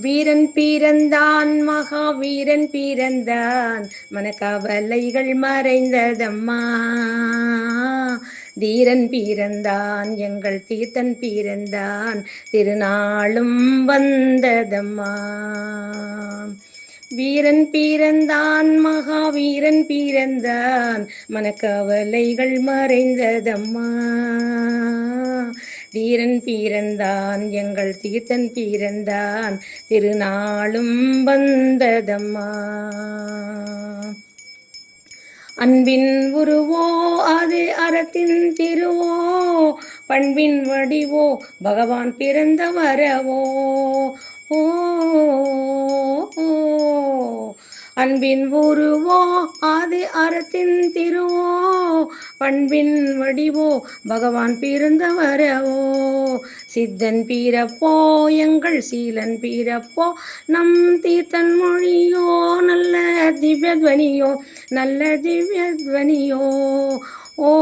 வீரன் பிறந்தான் மகாவீரன் பிறந்தான். மனக்கவலைகள் மறைந்ததம்மா. தீரன் பிறந்தான் எங்கள் தீர்த்தன் பிறந்தான். திருநாளும் வந்ததம்மா. வீரன் பிறந்தான் மகாவீரன் பிறந்தான். மனக்கவலைகள் மறைந்ததம்மா. வீரன் பிறந்தான் எங்கள் தீர்த்தன் பிறந்தான் திருநாளும் வந்ததம்மா அன்பின் உருவோ அது அறத்தின் திருவோ பண்பின் வடிவோ பகவான் பிறந்த வரவோ ஓ ஓ. அன்பின் உருவோ அது அறத்தின் திருவோ பண்பின் வடிவோ பகவான் பிறந்தவரவோ சித்தன் பீரப்போ எங்கள் சீலன் பீரப்போ நம் தீர்த்தன் மொழியோ நல்ல திவ்யத்வனியோ நல்ல திவ்யத்வனியோ ஓ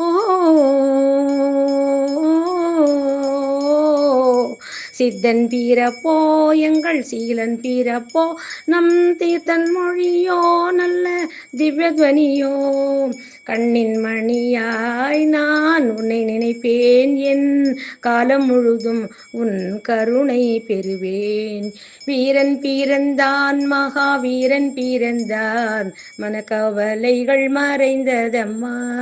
ஓ சித்தன் பீரப்போ எங்கள் சீலன் பீரப்போ நம் தீர்த்தன் மொழியோ நல்ல திவ்யத்வனியோ. கண்ணின் மணியாய் நான் உன்னை நினைப்பேன். என் காலம் முழுதும் உன் கருணை பெறுவேன். வீரன் பிறந்தான் மகாவீரன் பிறந்தான். மனக்கவலைகள் மறைந்ததம்மா.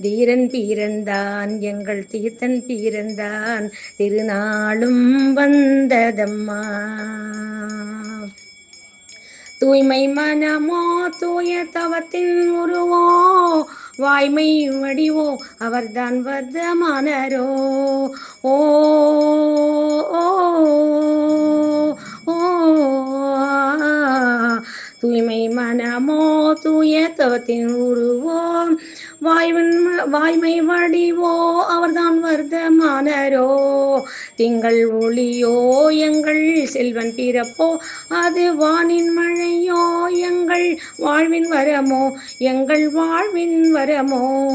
தீரன் பிறந்தான் எங்கள் தீர்த்தன் பிறந்தான். திருநாளும் வந்ததம்மா. தூய்மை மனமோ தூய தவத்தின் உருவோ வாய்மை வடிவோ அவர்தான் வர்த்தமானரோ. ஓ தூய்மை மனமோ தூய தவத்தின் உருவோம். வாய்வன் வாய்மை வடிவோ அவர்தான் வர்த்தமானரோ. திங்கள் ஒளியோ எங்கள் செல்வன் பிறப்போ அது வானின் மழையோ எங்கள் வாழ்வின் வரமோ எங்கள் வாழ்வின் வரமோ.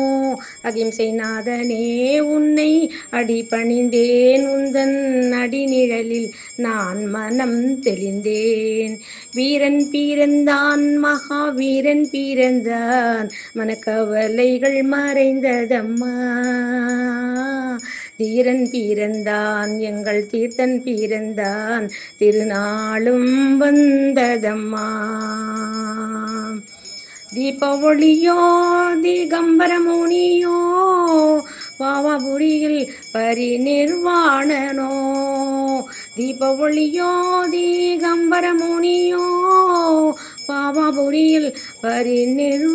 அகிம்சை நாதனே உன்னை அடிபணிந்தேன் உந்தன் அடிநிழலில் நான் மனம் தெளிந்தேன். வீரன் பிறந்தான் மகாவீரன் பிறந்தான் மனக்கவலை மனக்கவலைகள் மறைந்ததம்மா. தீரன் பிறந்தான் எங்கள் தீர்த்தன் பிறந்தான் திருநாளும் வந்ததம்மா. தீபஒளியோ திகம்பரமுனியோ பாவபுரியில் பரிநிர்வாணனோ. தீபஒளியோ திகம்பரமுனியோ பாவபுரியில் பரிநிர்வாணனே.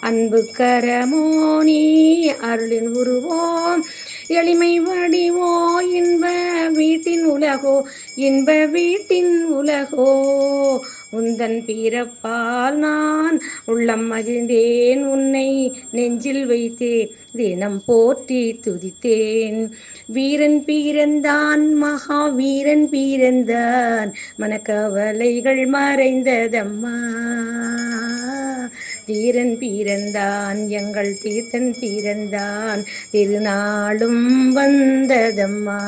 அன்பு கரமோனி அருளின் உருவோம். எளிமை வடிவோ இன்ப வீட்டின் உலகோ இன்ப வீட்டின் உலகோ. உந்தன் பிறப்பால் நான் உள்ளம் மகிழ்ந்தேன். உன்னை நெஞ்சில் வைத்தேன். தினம் போற்றி துதித்தேன். வீரன் பிறந்தான் மகா வீரன் பிறந்தான். மனக்கவலைகள் மறைந்ததம்மா. தீரன் பிறந்தான் எங்கள் தீர்த்தன் பிறந்தான் திருநாளும் வந்ததம்மா.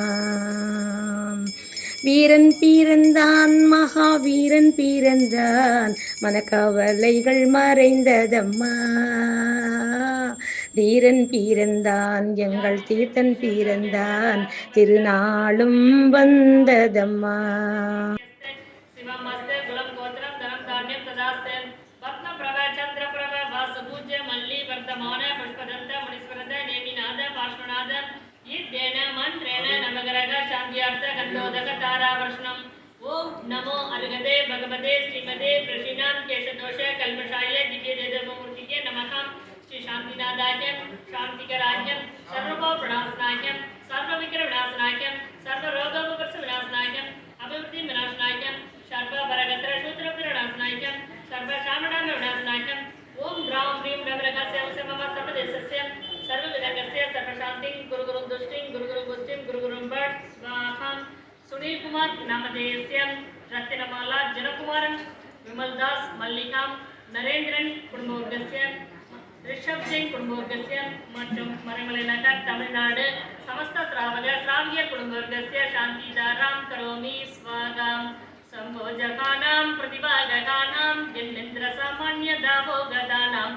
வீரன் பிறந்தான் மகாவீரன் பிறந்தான் மனக்கவலைகள் மறைந்ததம்மா. தீரன் பிறந்தான் எங்கள் தீர்த்தன் பிறந்தான் திருநாளும் வந்ததம்மா. तेन मन्त्रेण नमगरग शान्त्यार्थ कन्दोदक तारावर्षणम् ॐ नमो अर्घते भगवते श्रीमते प्रसीनां केशदोष कल्पशाय दिव्यदेदमूर्तिके नमः। श्रीशान्तिनादाख्यं शान्तिकराख्यं सर्वभवप्रणाशनाख्यं सर्वविक्रमणाशनाख्यं सर्वरोगोपकर्षविनाशनाख्यं अभिवृद्धिविनाशनाख्यं सर्वभरगत्रशूत्रविनाशनाख्यं सर्वशामणामविनाशनाख्यं ॐ ग्रां ह्रीं नवरगस्य मम सर्वदेशस्य सर्वविधकस्य सर्वशान्तिं गुरुगुरुं दुष्टिं गुरुगुरुं पुष्टिं गुरुगुरुं भट् स्वाहां सुनीलकुमार् नामधेयस्य रत्नमाला जनकुमारन् विमलदास् மல்லிகாம் நரேந்திரன் குடும்பவர்க்கस्य ரிஷப் ஜெயின் குடும்பவர்க்கस्य மற்றும் மறைமலை நகர் தமிழ்நாடு சமஸ்த திராவக திராவியர் குடும்பவர்க்கस्य சாந்திதாராம் கரோமி ஸ்வாகாம் சம்போஜகானாம் பிரதிபாககானாம் ஜென்மேந்திர சாமானிய தாபோகதானாம்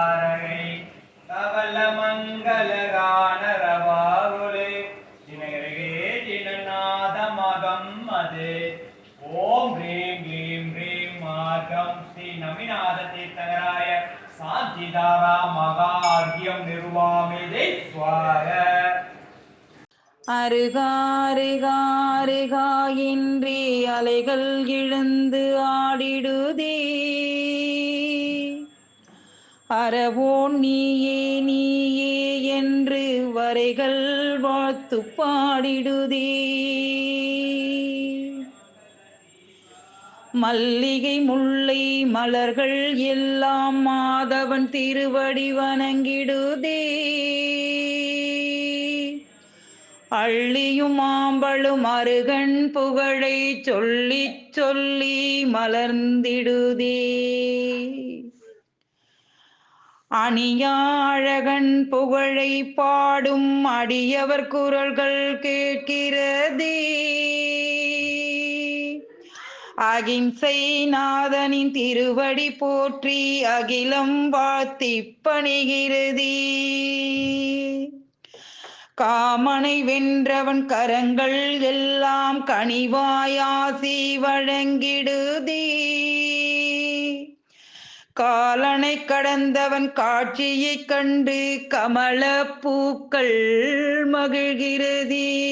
ஞானதீர்த்தகராய சாந்திதாரா மகார்கியம் நிர்வாமிதை ஸ்வார அருகாருகாருகாயின்றி அலைகள் இழந்து ஆடிடுதே. அறவோன் நீயே நீயே என்று வரைகள் வாழ்த்து பாடிடுதே. மல்லிகை முல்லை மலர்கள் எல்லாம் மாதவன் திருவடி வணங்கிடுதே. அள்ளியும் மாம்பழும் அருகன் புகழை சொல்லி சொல்லி மலர்ந்திடுதே. அணியா அழகன் புகழை பாடும் அடியவர் குரல்கள் கேட்கிறதே. அகிம்சை நாதனின் திருவடி போற்றி அகிலம் வாழ்த்தி காமனை வென்றவன் கரங்கள் எல்லாம் கனிவாயாசி வழங்கிடுதீ. காலனை கடந்தவன் காட்சியைக் கண்டு கமல பூக்கள் மகிழ்கிறதே.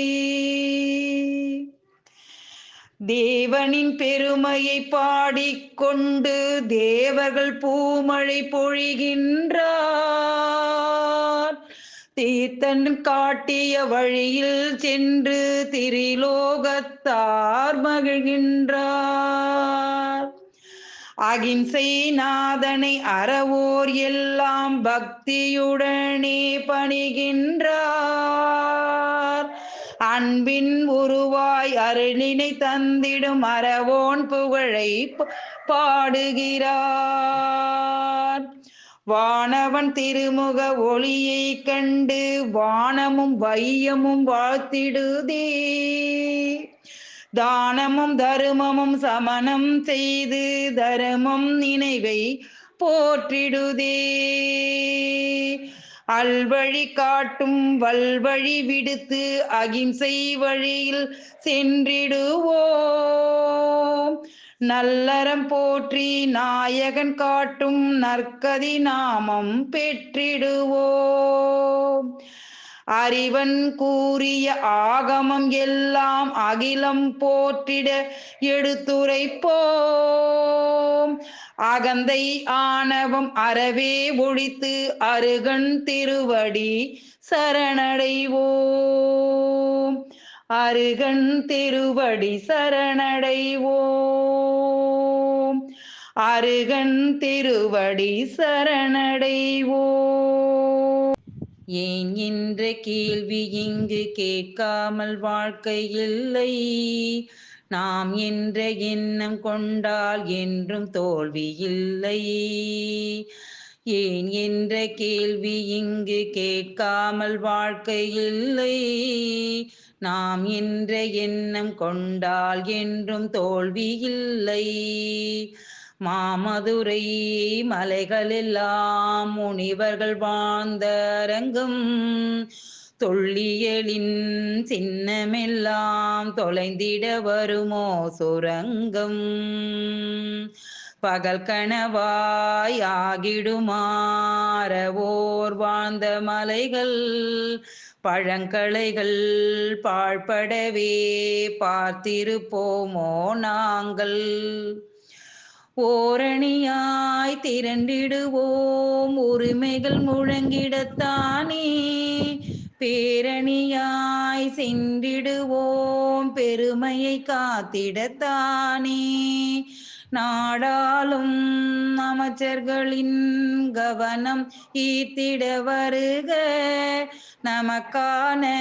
தேவனின் பெருமையை பாடிக்கொண்டு தேவர்கள் பூமழை பொழிகின்றார். தீர்த்தன் காட்டிய வழியில் சென்று திரிலோகத்தார் மகிழ்கின்றார். அகிம்சை நாதனை அறவோர் எல்லாம் பக்தியுடனே பணிகின்றார். அன்பின் உருவாய் அருளினை தந்திடும் அறவோன் புகழை பாடுகிறார். வானவன் திருமுக ஒளியை கண்டு வானமும் வையமும் வாழ்த்திடுதே. தானமும் தருமமும் சமணம் செய்து தருமம் நினைவை போற்றிடுதே. அல்வழி காட்டும் வல்வழி விடுத்து அகிம்சை வழியில் சென்றிடுவோம். நல்லறம் போற்றி நாயகன் காட்டும் நற்கதி நாமம் பெற்றிடுவோம். அறிவன் கூறிய ஆகமம் எல்லாம் அகிலம் போற்றிட எடுத்துரைப்போம். அகந்தை ஆணவம் அறவே ஒழித்து அருகன் திருவடி சரணடைவோம். அருகன் திருவடி சரணடைவோம். அருகன் திருவடி சரணடைவோம். ஏன் என்ற கேள்வி இங்கு கேட்காமல் வாழ்க்கை இல்லை. நாம் என்ற எண்ணம் கொண்டால் என்றும் தோல்வி இல்லை. ஏன் என்ற கேள்வி இங்கு கேட்காமல் வாழ்க்கை இல்லை. நாம் என்ற எண்ணம் கொண்டால் என்றும் தோல்வி இல்லை. மாமதுரை மலைகளெல்லாம் முனிவர்கள் வாழ்ந்தரங்கும். தொல்லியலின் சின்னமெல்லாம் தொலைந்திட வருமோ சுரங்கம். பகல் கனவாய் ஆகிடுமாறவோர் வாழ்ந்த மலைகள். பழங்களைகள் பாழ்படவே பார்த்திருப்போமோ நாங்கள். ஓரணியாய் திரண்டிடுவோம். உரிமைகள் முழங்கிடத்தானே. பேரணியாய் சென்றிடுவோம். பெருமையை காத்திடத்தானே. நாடாலும் அமைச்சர்களின் கவனம் ஈர்த்திட வருக. நமக்கான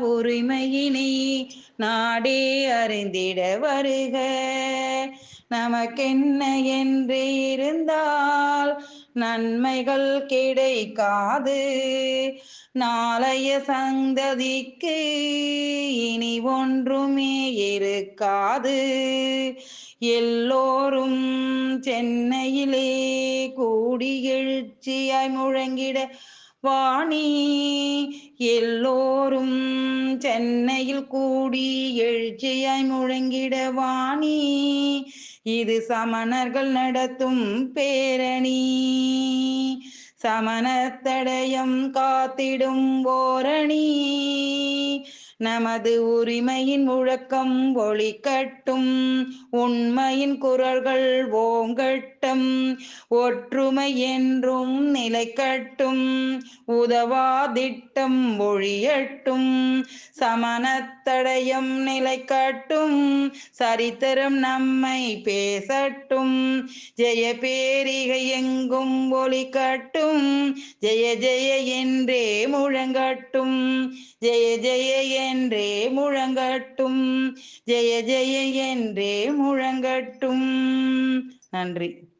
உரிமையினை நாடே அறிந்திட வருக. நமக்கென்ன என்று இருந்தால் நன்மைகள் கிடைக்காது. நாளைய சந்ததிக்கு இனி ஒன்றுமே இருக்காது. எல்லோரும் சென்னையிலே கூடி எழுச்சியாய் முழங்கிட வாணி. எல்லோரும் சென்னையில் கூடி எழுச்சியாய் முழங்கிட வாணி. இது சமணர்கள் நடத்தும் பேரணி. சமணத்தடயம் காத்திடும் ஓரணி. நமது உரிமையின் முழக்கம் ஒளிக்கட்டும் உண்மையின் குரல்கள் ஓங்கட்டும். ஒற்றுமை என்றும் நிலைக்கட்டும் உதவாதிட்டம் ஒழியட்டும். சமணத்தடயம் நிலைக்கட்டும் சரித்திரம் நம்மை பேசட்டும். ஜெய பேரிகை எங்கும் ஒளிக்கட்டும் ஜெய ஜெய என்றே முழங்கட்டும். ஜெய ஜெய என்றே முழங்கட்டும். ஜெய ஜெய என்றே முழங்கட்டும். நன்றி.